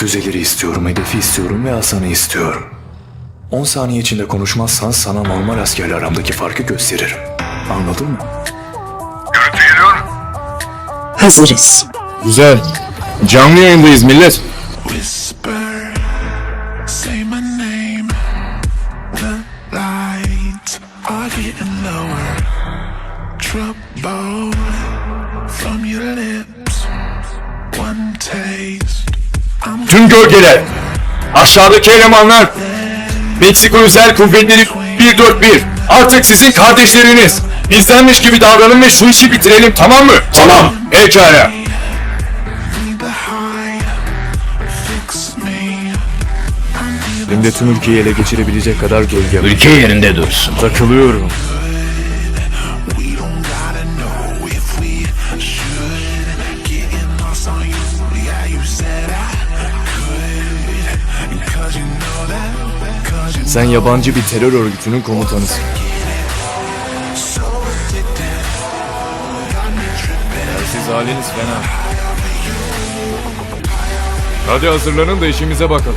Füzeleri istiyorum, hedefi istiyorum ve Hasan'ı istiyorum. 10 saniye içinde konuşmazsan sana normal askerle aramdaki farkı gösteririm. Anladın mı? Hazırız. Güzel. Canlı yayındayız millet. whisper, say my name. The lights are getting lower. Trouble from your lips. One taste. Tüm gölgeler. Aşağıdaki elemanlar. Meksiko Özel Kuvvetleri 141. Artık sizin kardeşleriniz. Bizdenmiş gibi davranın ve şu işi bitirelim tamam mı? Tamam. Pekala. me. Elimde tüm ülkeyi ele geçirebilecek kadar gölge. Ülke yerinde dursun. Takılıyorum. Sen yabancı bir terör örgütünün komutanısın. Siz haliniz fena. Hadi hazırlanın da işimize bakalım.